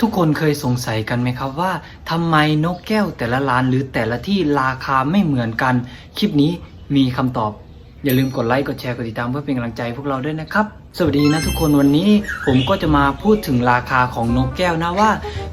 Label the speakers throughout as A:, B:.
A: ทุกคนเคยสงสัยกันไหมครับว่าทำไมนกแก้วแต่ละร้านหรือแต่ละที่ราคาไม่เหมือนกัน คลิปนี้มีคำตอบ อย่าลืมกดไลค์กดแชร์กดติดตามเพื่อเป็นกำลังใจพวกเราด้วยนะครับ สวัสดีนะทุกคนวันนี้ผมก็จะมาพูดถึงราคาของนกแก้วนะว่า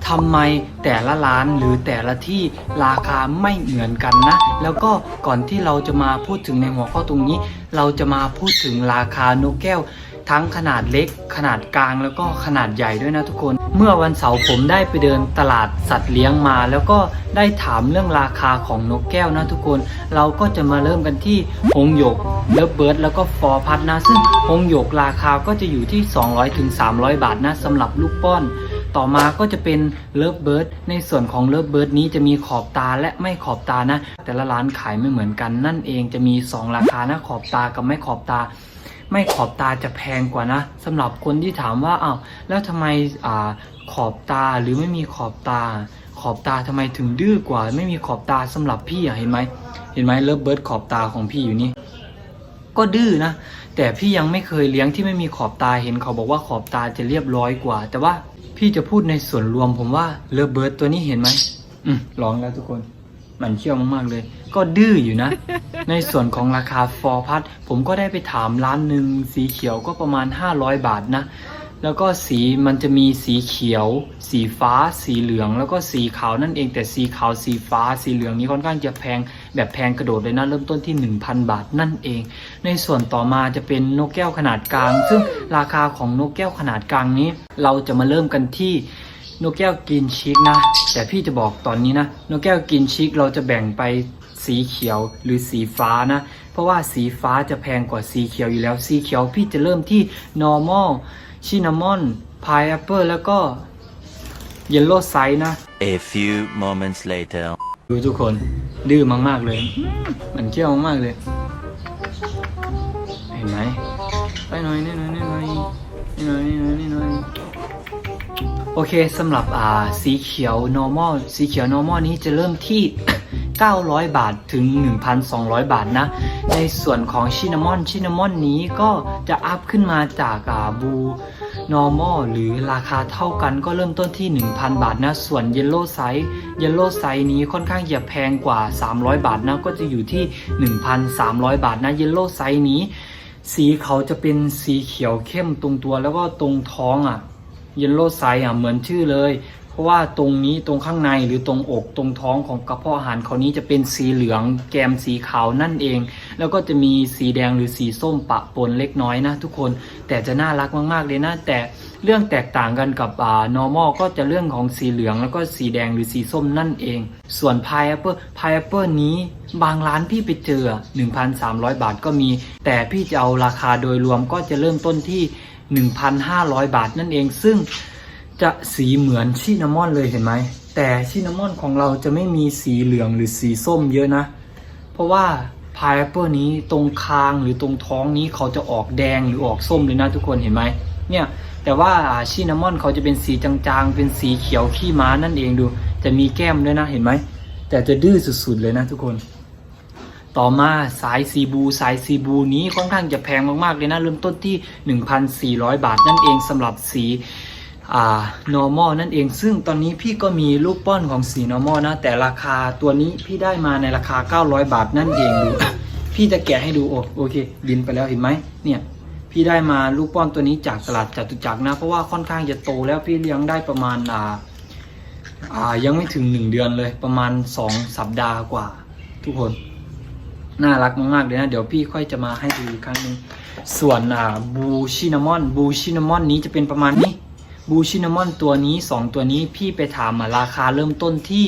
A: ทำไมแต่ละร้านหรือแต่ละที่ราคาไม่เหมือนกันนะ แล้วก็ก่อนที่เราจะมาพูดถึงในหัวข้อตรงนี้ เราจะมาพูดถึงราคานกแก้ว ทั้งขนาดเล็ก ขนาดกลางแล้วก็ขนาดใหญ่ด้วยนะทุกคน เมื่อวันเสาร์ผมได้ไปเดินตลาดสัตว์เลี้ยงมา แล้วก็ได้ถามเรื่องราคาของนกแก้วนะทุกคน เราก็จะมาเริ่มกันที่หงหยกเลิฟเบิร์ดแล้วก็ฟอร์พัดนะ ซึ่งหงหยกราคาก็จะอยู่ที่ 200ถึง300 บาทนะสำหรับลูกป้อนต่อมาก็จะเป็นเลิฟเบิร์ดในส่วนของเลิฟเบิร์ดนี้จะมีขอบตาและไม่ขอบตานะ แต่ละร้านขายไม่เหมือนกันนั่นเองจะมี 2 ราคานะขอบตากับไม่ขอบตา ไม่ขอบตาจะแพงกว่านะสำหรับคนที่ถามว่าอ้าวแล้วทำไมอ่าขอบตาหรือไม่มีขอบตา ขอบตาทำไมถึงดื้อกว่า ไม่มีขอบตาสำหรับพี่อะเห็นไหมเห็นไหมเลิฟเบิร์ดขอบตาของพี่อยู่นี่ก็ดื้อนะแต่พี่ยังไม่เคยเลี้ยงที่ไม่มีขอบตาเห็นเขาบอกว่าขอบตาจะเรียบร้อยกว่า แต่ว่าพี่จะพูดในส่วนรวมผมว่าเลิฟเบิร์ดตัวนี้เห็นไหมอืมลองแล้วทุกคน มันเชี่ยวมากๆเลย ก็ดื้ออยู่นะ ในส่วนของราคาฟอร์พัดผมก็ได้ไปถามร้านหนึ่งสีเขียวก็ประมาณ 500 บาทนะ แล้วก็สีมันจะมีสีเขียว สีฟ้า สีเหลือง แล้วก็สีขาวนั่นเองแต่สีขาวสีฟ้า สีเหลืองนี้ค่อนข้างจะแพงแบบแพงกระโดดเลยนะเริ่มต้นที่ 1,000 บาทนั่นเอง ในส่วนต่อมาจะเป็นนกแก้วขนาดกลาง ซึ่งราคาของนกแก้วขนาดกลางนี้ เราจะมาเริ่มกันที่ นกแก้วกินชิกนะ แต่พี่จะบอกตอนนี้นะนกแก้วกินชิกเราจะแบ่งไปสีเขียวหรือสีฟ้านะ เพราะว่าสีฟ้าจะแพงกว่าสีเขียวอยู่แล้ว สีเขียวพี่จะเริ่มที่ normal cinnamon pineapple แล้วก็ yellow size นะ
B: A few moments later.
A: ดูทุกคนดื้อมากๆเลยอืมมันเชี่ยวมากๆเลย เห็นไหมไปหน่อยนิดหน่อยนิดหน่อยนิดหน่อยนิดหน่อยนิดหน่อย โอเคสำหรับอ่าสีเขียว normal สีเขียว normal นี้จะเริ่มที่ 900 บาทถึง 1,200 บาทนะ ในส่วนของชินามอนชินามอนนี้ก็จะอัพขึ้นมาจากอ่าบู normal หรือราคาเท่ากันก็เริ่มต้นที่ 1,000 บาทนะ ส่วน yellow size yellow size นี้ค่อนข้างจะแพงกว่า 300 บาทนะ ก็จะอยู่ที่ 1,300 บาทนะ yellow size นี้ สีเขาจะเป็นสีเขียวเข้มตรงตัวแล้วก็ตรงท้องอะ yellow size อะเหมือนชื่อเลย เพราะว่าตรงนี้ตรงข้างในหรือตรงอกตรงท้องของกระเพาะอาหารเขานี้จะเป็นสีเหลืองแกมสีขาวนั่นเอง แล้วก็จะมีสีแดงหรือสีส้มปะปนเล็กน้อยนะทุกคนแต่จะน่ารักมากๆเลยนะแต่เรื่องแตกต่างกันกับอ่า normal ก็จะเรื่องของสีเหลืองแล้วก็สีแดงหรือสีส้มนั่นเอง ส่วน pineapple pineapple นี้บางร้านพี่ไปเจอ 1,300 บาทก็มี แต่พี่จะเอาราคาโดยรวมก็จะเริ่มต้นที่ 1,500 บาทนั่นเอง ซึ่งจะสีเหมือนชินามอนเลยเห็นไหม แต่ชินามอนของเราจะไม่มีสีเหลืองหรือสีส้มเยอะนะ เพราะว่าพายแอปเปิลนี้ตรงคางหรือตรงท้องนี้เขาจะออกแดงหรือออกส้มเลยนะทุกคนเห็นไหมเนี่ยแต่ว่าชินามอนเขาจะเป็นสีจางๆ เป็นสีเขียวขี้ม้านั่นเองดู จะมีแก้มด้วยนะเห็นไหม แต่จะดื้อสุดๆเลยนะทุกคน ต่อมาสายซีบู สายซีบูนี้ค่อนข้างจะแพงมากๆเลยนะ เริ่มต้นที่ 1,400 บาทนั่นเองสำหรับสีอ่า normal นั่นเอง ซึ่งตอนนี้พี่ก็มีลูกป้อนของสี normal นะ แต่ราคาตัวนี้พี่ได้มาในราคา 900 บาทนั่นเองดู พี่จะแกะให้ดูโอโอเค บินไปแล้วเห็นไหมเนี่ยพี่ได้มาลูกป้อนตัวนี้จากตลาดจตุจักรนะ เพราะว่าค่อนข้างจะโตแล้วพี่เลี้ยงได้ประมาณอ่าอ่ายังไม่ถึง 1 เดือนเลยประมาณ 2 สัปดาห์กว่า ทุกคน น่ารักมากๆเลยนะ เดี๋ยวพี่ค่อยจะมาให้ดูอีกครั้งหนึงส่วนอ่าบูชินามอนบูชินามอนนี้จะเป็นประมาณนี้บูชินามอนตัวนี้ 2 ตัวนี้พี่ไปถามมาราคาเริ่มต้นที่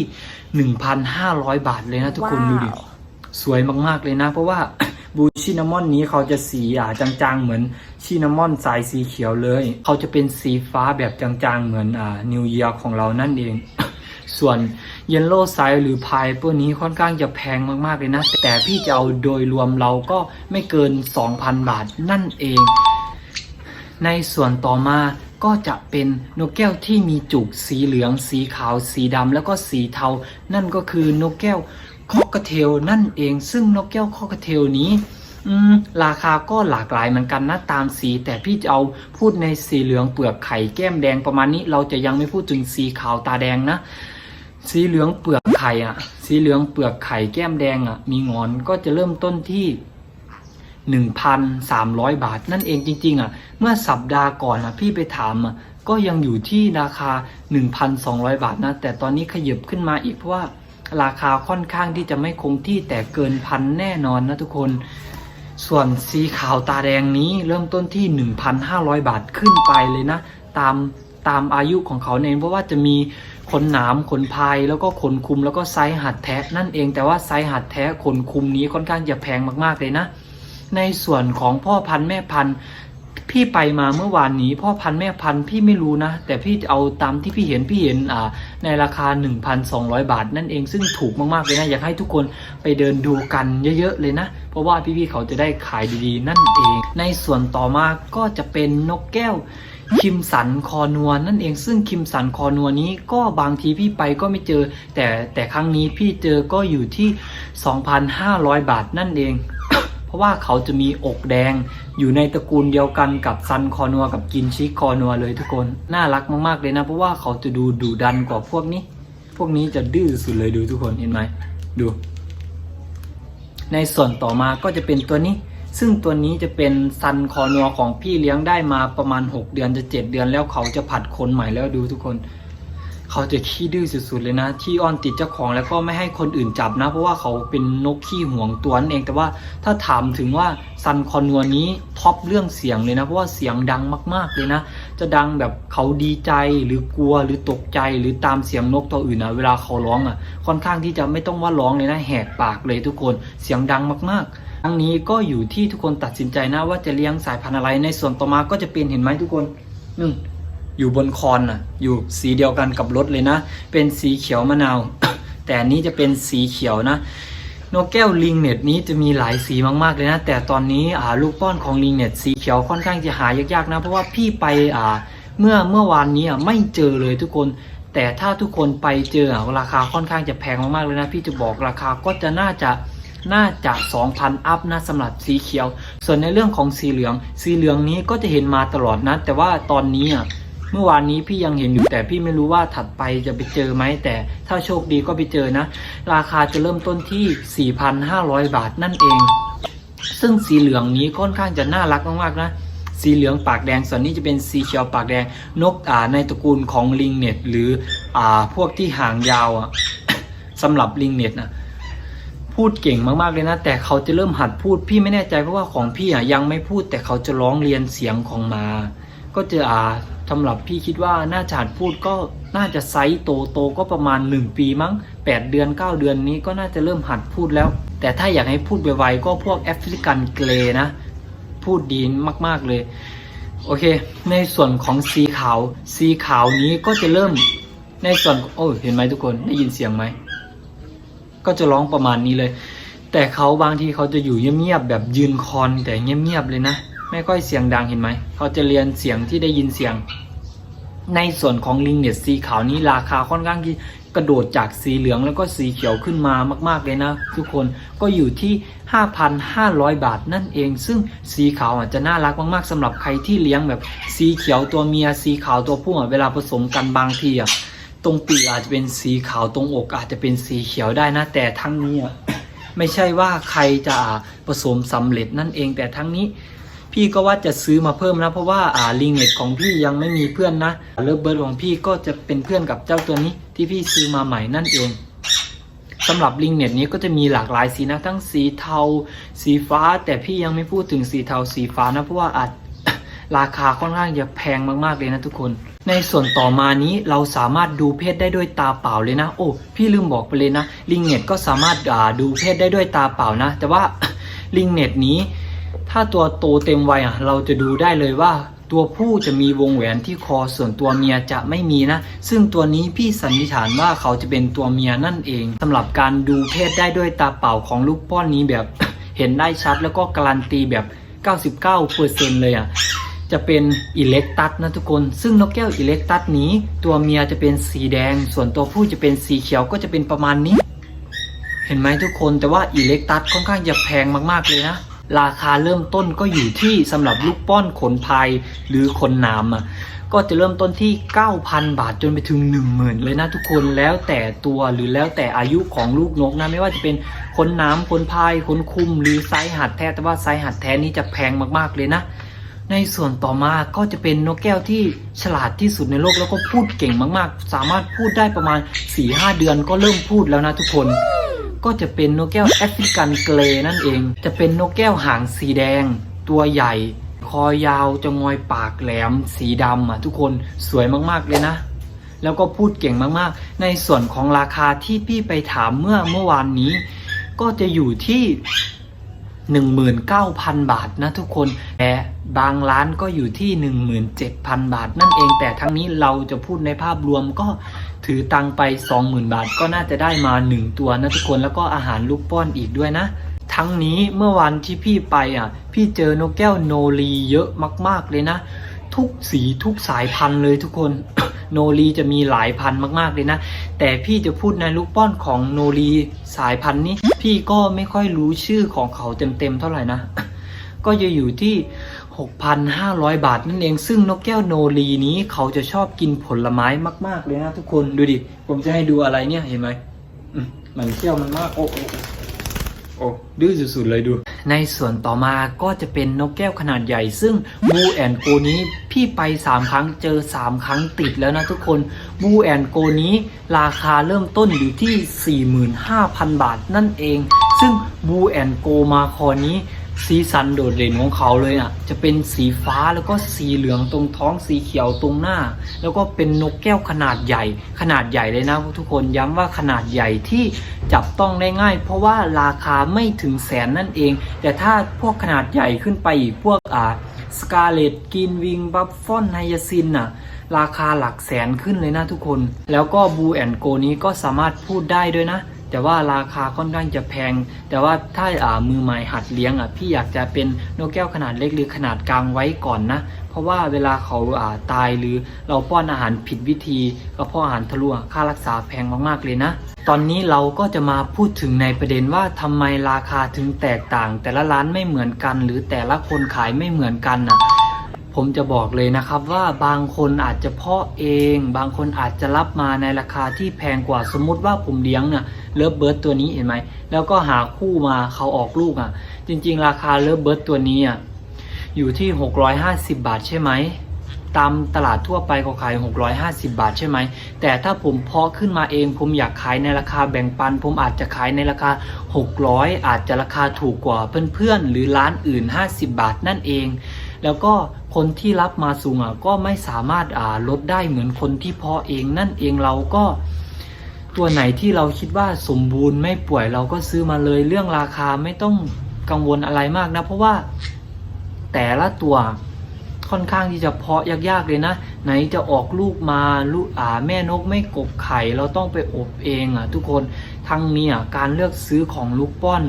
A: 1,500 บาทเลยนะทุกคนดูดิสวยมากๆเลยนะ เพราะว่าบูชินามอนนี้เขาจะสีอ่าจางๆ เหมือนชินามอนสายสีเขียวเลย เขาจะเป็นสีฟ้าแบบจางๆ เหมือนอ่านิวเยียของเรานั่นเอง ส่วนเยลโล่ไซหรือพายพวกนี้ค่อนข้างจะแพงมากๆเลยนะ แต่พี่จะเอาโดยรวมเราก็ไม่เกิน 2,000 บาทนั่นเอง ในส่วนต่อมาก็จะเป็นนกแก้วที่มีจุกสีเหลือง สีขาว สีดำแล้วก็สีเทา นั่นก็คือนกแก้วคอกเทลนั่นเอง ซึ่งนกแก้วคอกเทลนี้ราคาก็หลากหลายเหมือนกันนะตามสี แต่พี่จะเอาพูดในสีเหลืองเปลือกไข่แก้มแดงประมาณนี้ เราจะยังไม่พูดถึงสีขาวตาแดงนะ สีเหลืองเปลือกไข่อะ สีเหลืองเปลือกไข่แก้มแดงอะ มีงอนก็จะเริ่มต้นที่ 1,300 บาท นั่นเองจริง ๆ อะ เมื่อสัปดาห์ก่อนอะ พี่ไปถามอะ ก็ยังอยู่ที่ราคา 1,200 บาทนะ แต่ตอนนี้ขยับขึ้นมาอีกเพราะว่าราคาค่อนข้างที่จะไม่คงที่แต่เกินพันแน่นอนนะทุกคน ส่วนสีขาวตาแดงนี้เริ่มต้นที่ 1,500 บาทขึ้นไปเลยนะ ตามตามอายุของเขาเองเพราะว่าจะมี ขนหนามขนพายแล้วก็ขนคุมแล้วก็ไซส์หัดแท้นั่นเองแต่ว่าไซส์หัดแท้ขนคุมนี้ค่อนข้างจะแพงมากๆเลยนะ ในส่วนของพ่อพันธุ์แม่พันธุ์พี่ไปมาเมื่อวานนี้ พ่อพันธุ์แม่พันธุ์พี่ไม่รู้นะ แต่พี่เอาตามที่พี่เห็นพี่เห็นอ่า ในราคา 1,200 บาท นั่นเองซึ่งถูกมากๆเลยนะ อยากให้ทุกคนไปเดินดูกันเยอะๆเลยนะ เพราะว่าพี่ๆเขาจะได้ขายดีๆ นั่นเอง ในส่วนต่อมาก็จะเป็นนกแก้วคิมสันคอนัวนั่นเองซึ่งคิมสันคอนัวนี้ก็บางทีพี่ไปก็ไม่เจอ แต่แต่ครั้งนี้พี่เจอก็อยู่ที่ 2,500 บาทนั่นเอง เพราะว่าเขาจะมีอกแดงอยู่ในตระกูลเดียวกันกับซันคอนัวกับกินชิคอนัวเลยทุกคน น่ารักมากๆเลยนะ เพราะว่าเขาจะดูดุดันกว่าพวกนี้ พวกนี้จะดื้อสุดเลยดูทุกคนเห็นไหมดู ในส่วนต่อมาก็จะเป็นตัวนี้ ซึ่งตัวนี้จะเป็นซันคอนัวของพี่เลี้ยงได้มาประมาณ 6 เดือนจะ 7 เดือนแล้วเขาจะผัดคนใหม่แล้วดูทุกคน เขาจะขี้ดื้อสุดๆเลยนะ ที่อ้อนติดเจ้าของแล้วก็ไม่ให้คนอื่นจับนะ เพราะว่าเขาเป็นนกขี้ห่วงตัวนั่นเองแต่ว่าถ้าถามถึงว่าซันคอนนัวนี้ท็อปเรื่องเสียงเลยนะ เพราะว่าเสียงดังมากๆเลยนะ จะดังแบบเขาดีใจหรือกลัวหรือตกใจหรือตามเสียงนกตัวอื่นนะเวลาเขาร้องอะ ค่อนข้างที่จะไม่ต้องว่าร้องเลยนะแหกปากเลยทุกคนเสียงดังมากๆทั้งนี้ก็อยู่ที่ทุกคนตัดสินใจนะว่าจะเลี้ยงสายพันธุ์อะไรในส่วนต่อมาก็จะเป็นเห็นไหมทุกคนหนึ่ง อยู่บนคอนน่ะ อยู่สีเดียวกันกับรถเลยนะ เป็นสีเขียวมะนาว แต่อันนี้จะเป็นสีเขียวนะ นกแก้วลิงเน็ตนี้จะมีหลายสีมากๆเลยนะ แต่ตอนนี้อ่าลูกป้อนของลิงเน็ตสีเขียวค่อนข้างจะหายากๆนะ เพราะว่าพี่ไปอ่าเมื่อเมื่อวานนี้อะไม่เจอเลยทุกคนแต่ถ้าทุกคนไปเจออะราคาค่อนข้างจะแพงมากๆเลยนะพี่จะบอกราคาก็จะน่าจะน่าจะ 2,000 อัพนะสำหรับสีเขียว ส่วนในเรื่องของสีเหลือง สีเหลืองนี้ก็จะเห็นมาตลอดนะ แต่ว่าตอนนี้อะ เมื่อวานนี้พี่ยังเห็นอยู่แต่พี่ไม่รู้ว่าถัดไปจะไปเจอไหมแต่ถ้าโชคดีก็ไปเจอนะ ราคาจะเริ่มต้นที่ 4,500 บาทนั่นเอง ซึ่งสีเหลืองนี้ค่อนข้างจะน่ารักมากๆนะสีเหลืองปากแดงส่วนนี้จะเป็นสีเขียวปากแดงนกอ่าในตระกูลของลิงเน็ตหรืออ่าพวกที่หางยาวอะสำหรับลิงเน็ตนะพูดเก่งมากๆเลยนะ แต่เขาจะเริ่มหัดพูดพี่ไม่แน่ใจเพราะว่าของพี่อะยังไม่พูดแต่เขาจะร้องเรียนเสียงของมา ก็จะอ่า สำหรับพี่คิดว่าน่าจะหัดพูดก็น่าจะไซส์โตโตก็ประมาณ 1 ปีมั้ง 8 เดือน 9 เดือนนี้ก็น่าจะเริ่มหัดพูดแล้ว แต่ถ้าอยากให้พูดไวๆก็พวกแอฟริกันเกรนะ พูดดีมากๆเลย โอเค ในส่วนของสีขาว สีขาวนี้ก็จะเริ่มในส่วนโอ้เห็นไหมทุกคนได้ยินเสียงไหมก็จะร้องประมาณนี้เลย แต่เขาบางทีเขาจะอยู่เงียบๆแบบยืนคอนแต่เงียบๆเลยนะ ไม่ค่อยเสียงดังเห็นไหม เขาจะเรียนเสียงที่ได้ยินเสียง ในส่วนของลิงเน็ตสีขาวนี้ราคาค่อนข้างที่กระโดดจากสีเหลืองแล้วก็สีเขียวขึ้นมามาก ๆ เลยนะ ทุกคนก็อยู่ที่ 5,500 บาทนั่นเอง ซึ่งสีขาวอาจจะน่ารักมากๆสำหรับใครที่เลี้ยงแบบสีเขียวตัวเมียสีขาวตัวผู้เวลาผสมกันบางทีอะตรงปีกอาจจะเป็นสีขาวตรงอกอาจจะเป็นสีเขียวได้นะ แต่ทั้งนี้อะไม่ใช่ว่าใครจะผสมสำเร็จนั่นเองแต่ทั้งนี้ พี่ก็ว่าจะซื้อมาเพิ่มนะเพราะว่าอ่าลิงเน็ตของพี่ยังไม่มีเพื่อนนะเลิฟเบิร์ดของพี่ก็จะเป็นเพื่อนกับเจ้าตัวนี้ที่พี่ซื้อมาใหม่นั่นเองสำหรับลิงเน็ตนี้ก็จะมีหลากหลายสีนะทั้งสีเทา สีฟ้า แต่พี่ยังไม่พูดถึงสีเทาสีฟ้านะเพราะว่าอาจราคาค่อนข้างจะแพงมากๆเลยนะทุกคน ในส่วนต่อมานี้เราสามารถดูเพศได้ด้วยตาเปล่าเลยนะ โอ้พี่ลืมบอกไปเลยนะลิงเน็ตก็สามารถาดูเพศได้ด้วยตาเปล่านะ แต่ว่าลิงเน็ตนี้ ถ้าตัวโตเต็มวัยอะเราจะดูได้เลยว่า ตัวผู้จะมีวงแหวนที่คอส่วนตัวเมียจะไม่มีนะ ซึ่งตัวนี้พี่สันนิษฐานว่าเขาจะเป็นตัวเมียนั่นเองสำหรับการดูเพศได้ด้วยตาเปล่าของลูกป้อนนี้แบบเห็นได้ชัดแล้วก็การันตีแบบ 99%เลยอะจะเป็นอิเล็กตัสนะทุกคน ซึ่งนกแก้วอิเล็กตัสนี้ ตัวเมียจะเป็นสีแดง ส่วนตัวผู้จะเป็นสีเขียวก็จะเป็นประมาณนี้ เห็นไหมทุกคนแต่ว่าอิเล็กตัสค่อนข้างจะแพงมากๆเลยนะ ราคาเริ่มต้นก็อยู่ที่สำหรับลูกป้อนขนพายหรือขนนามอะก็จะเริ่มต้นที่ 9,000 บาทจนไปถึง 10,000 เลยนะทุกคนแล้วแต่ตัวหรือแล้วแต่อายุของลูกนกนะไม่ว่าจะเป็นขนนามขนพายขนคุม หรือไซหัดแท้แต่ว่าไซหัดแท้นี้จะแพงมากๆเลยนะในส่วนต่อมาก็จะเป็นนกแก้วที่ฉลาดที่สุดในโลกแล้วก็พูดเก่งมากๆ สามารถพูดได้ประมาณ 4-5 เดือนก็เริ่มพูดแล้วนะทุกคน ก็จะเป็นนกแก้วแอฟริกันเกรย์นั่นเอง จะเป็นนกแก้วหางสีแดง ตัวใหญ่ คอยาวจะงอยปากแหลม สีดำอะทุกคนสวยมากๆเลยนะ แล้วก็พูดเก่งมากๆ ในส่วนของราคาที่พี่ไปถามเมื่อเมื่อวานนี้ ก็จะอยู่ที่19,000 บาทนะทุกคน แต่บางร้านก็อยู่ที่ 17,000 บาท นั่นเองแต่ทั้งนี้เราจะพูดในภาพรวมก็ ถือตังไป 20,000 บาท ก็น่าจะได้มา 1 ตัวนะทุกคนแล้วก็อาหารลูกป้อนอีกด้วยนะ ทั้งนี้เมื่อวันที่พี่ไปอะ พี่เจอนกแก้วโนรีเยอะมาก ๆเลยนะ ทุกสีทุกสายพันธุ์เลยทุกคนโนรีจะมีหลายพันธุ์มาก ๆ เลยนะ แต่พี่จะพูดในลูกป้อนของโนรีสายพันธุ์นี้ พี่ก็ไม่ค่อยรู้ชื่อของเขาเต็ม ๆ เท่าไหร่นะ ก็จะอยู่ที่ 6,500 บาทนั่นเอง ซึ่งนกแก้วโนรีนี้เขาจะชอบกินผลไม้มาก ๆ เลยนะทุกคนดูดิ ผมจะให้ดูอะไรเนี่ยเห็นไหมมันเขี้ยวมันมากโอ้โอ้โอ้โอ้ดื้อสุดๆเลยดู ในส่วนต่อมาก็จะเป็นนกแก้วขนาดใหญ่ ซึ่งบูแอนโกนี้พี่ไป 3 ครั้งเจอ 3 ครั้งติดแล้วนะทุกคนบูแอนโกนี้ราคาเริ่มต้นอยู่ที่ 45,000 บาทนั่นเอง ซึ่งบูแอนโกมาคอนี้ สีสันโดดเด่นของเขาเลยอะ จะเป็นสีฟ้าแล้วก็สีเหลืองตรงท้องสีเขียวตรงหน้า แล้วก็เป็นนกแก้วขนาดใหญ่ ขนาดใหญ่เลยนะทุกคนย้ำว่าขนาดใหญ่ที่จับต้องได้ง่าย เพราะว่าราคาไม่ถึงแสนนั่นเอง แต่ถ้าพวกขนาดใหญ่ขึ้นไปอีกพวกอ่าสกาเลตกินวิงบัฟฟอนไฮยาซินน่ะราคาหลักแสนขึ้นเลยนะทุกคน แล้วก็บูแอนโกนี้ก็สามารถพูดได้ด้วยนะ แต่ว่าราคาค่อนข้างจะแพง แต่ว่าถ้าอ่ามือใหม่หัดเลี้ยงอะพี่อยากจะเป็นนกแก้วขนาดเล็กหรือขนาดกลางไว้ก่อนนะ เพราะว่าเวลาเขาอ่าตายหรือเราป้อนอาหารผิดวิธีกระเพาะอาหารทะลุอะค่ารักษาแพงมากๆเลยนะ ตอนนี้เราก็จะมาพูดถึงในประเด็นว่าทำไมราคาถึงแตกต่าง แต่ละร้านไม่เหมือนกัน หรือแต่ละคนขายไม่เหมือนกันอะ ผมจะบอกเลยนะครับว่าบางคนอาจจะเพาะเอง บางคนอาจจะรับมาในราคาที่แพงกว่าสมมุติว่าผมเลี้ยงเนี่ยเลิฟเบิร์ดตัวนี้เห็นไหมแล้วก็หาคู่มาเขาออกลูกอะ จริง ๆ ราคาเลิฟเบิร์ดตัวนี้อะอยู่ที่ 650 บาทใช่ไหมตามตลาดทั่วไปเขาขาย 650 บาทใช่ไหม แต่ถ้าผมเพาะขึ้นมาเอง ผมอยากขายในราคาแบ่งปัน ผมอาจจะขายในราคา 600 อาจจะราคาถูกกว่าเพื่อนๆ หรือร้านอื่น 50 บาทนั่นเอง แล้วก็ คนที่รับมาสูงอะก็ไม่สามารถอ่าลดได้เหมือนคนที่เพาะเองนั่นเองเราก็ตัวไหนที่เราคิดว่าสมบูรณ์ไม่ป่วยเราก็ซื้อมาเลยเรื่องราคาไม่ต้องกังวลอะไรมากนะ เพราะว่าแต่ละตัวค่อนข้างที่จะเพาะยากๆเลยนะ ไหนจะออกลูกมาลูกอ่าแม่นกไม่กบไข่เราต้องไปอบเองอะทุกคนทั้งนี้อะการเลือกซื้อของลูกป้อน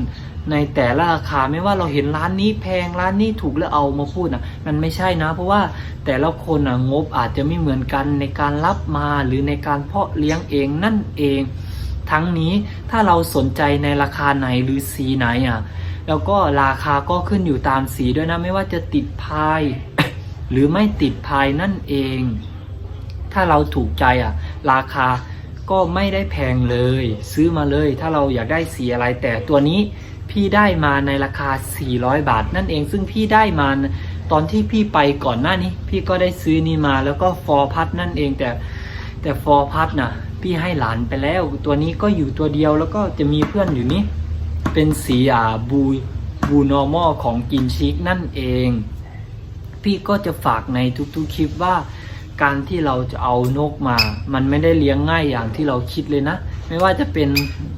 A: ในแต่ละราคาไม่ว่าเราเห็นร้านนี้แพงร้านนี้ถูกแล้วเอามาพูดอะมันไม่ใช่นะ เพราะว่าแต่ละคนอะงบอาจจะไม่เหมือนกันในการรับมาหรือในการเพาะเลี้ยงเองนั่นเอง ทั้งนี้ถ้าเราสนใจในราคาไหนหรือสีไหนอะแล้วก็ราคาก็ขึ้นอยู่ตามสีด้วยนะไม่ว่าจะติดพายหรือไม่ติดพายนั่นเอง ถ้าเราถูกใจอะ ราคาก็ไม่ได้แพงเลย ซื้อมาเลย ถ้าเราอยากได้สีอะไรแต่ตัวนี้ พี่ได้มาในราคา 400 บาท นั่นเองซึ่งพี่ได้มาตอนที่พี่ไปก่อนหน้านี้ พี่ก็ได้ซื้อนี่มาแล้วก็ฟอร์พัดนั่นเองแต่แต่ฟอร์พัดน่ะพี่ให้หลานไปแล้ว ตัวนี้ก็อยู่ตัวเดียวแล้วก็จะมีเพื่อนอยู่นี่เป็นสีอ่าบูบูนอร์มอลของกินชิกนั่นเอง พี่ก็จะฝากในทุกๆคลิปว่าการที่เราจะเอานกมา มันไม่ได้เลี้ยงง่ายอย่างที่เราคิดเลยนะ ไม่ว่าจะเป็น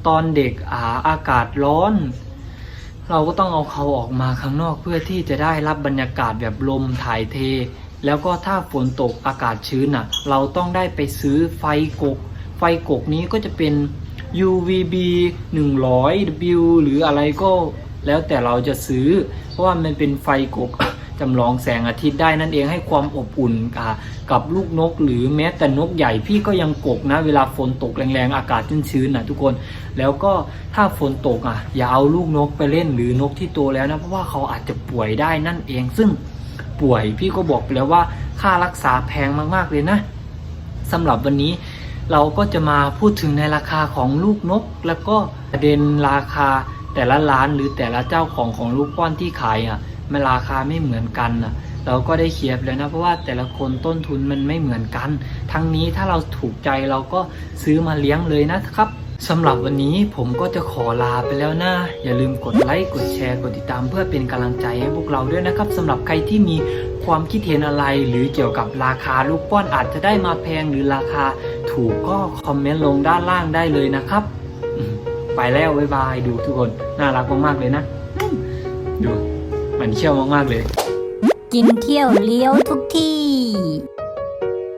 A: ตอนเด็กอาอากาศร้อน เราก็ต้องเอาเขาออกมาข้างนอกเพื่อที่จะได้รับบรรยากาศแบบลมถ่ายเท แล้วก็ถ้าฝนตกอากาศชื้นอะ เราต้องได้ไปซื้อไฟกก ไฟกกนี้ก็จะเป็น UVB 100W หรืออะไรก็แล้วแต่เราจะซื้อ เพราะว่ามันเป็นไฟกก จำลองแสงอาทิตย์ได้นั่นเองให้ความอบอุ่นกับลูกนก หรือแม้แต่นกใหญ่พี่ก็ยังกกนะ เวลาฝนตกแรงๆ อากาศชื้นๆนะทุกคนแล้วก็ถ้าฝนตกอะอย่าเอาลูกนกไปเล่นหรือนกที่โตแล้วนะเพราะว่าเขาอาจจะป่วยได้นั่นเอง ซึ่งป่วยพี่ก็บอกไปแล้วว่าค่ารักษาแพงมากๆเลยนะสำหรับวันนี้เราก็จะมาพูดถึงในราคาของลูกนก แล้วก็ประเด็นราคาแต่ละร้านหรือแต่ละเจ้าของของลูกป้อนที่ขายอะ มันราคาไม่เหมือนกันอะเราก็ได้เคลียร์แล้วนะเพราะว่าแต่ละคนต้นทุนมันไม่เหมือนกัน ทั้งนี้ถ้าเราถูกใจเราก็ซื้อมาเลี้ยงเลยนะครับสำหรับวันนี้ผมก็จะขอลาไปแล้วนะ อย่าลืมกดไลค์ กดแชร์ กดติดตามเพื่อเป็นกำลังใจให้พวกเราด้วยนะครับสำหรับใครที่มีความคิดเห็นอะไร หรือเกี่ยวกับราคาลูกป้อนอาจจะได้มาแพงหรือราคาถูกก็คอมเมนต์ลงด้านล่างได้เลยนะครับ ไปแล้ว บ๊ายบาย ดูทุกคน น่ารักมากๆเลยนะ ดู มันเที่ยวมากๆเลย
C: กินเที่ยวเลี้ยวทุกที่